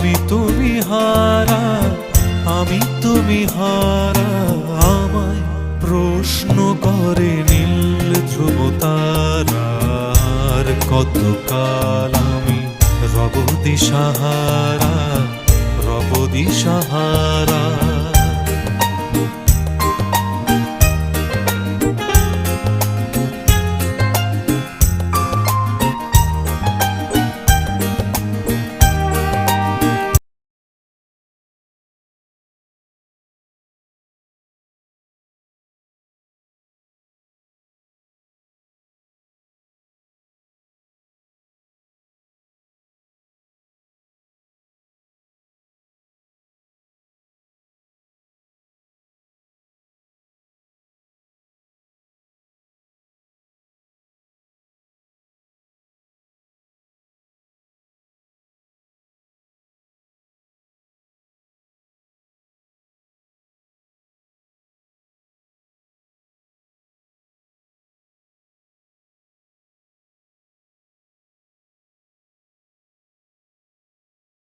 আমি তুমি হারা, আমি তুমি হারা। আমায় প্রশ্ন করে নীল ধ্রুব তারার কতকাল আমি রব সাহারা রব দিশাহারা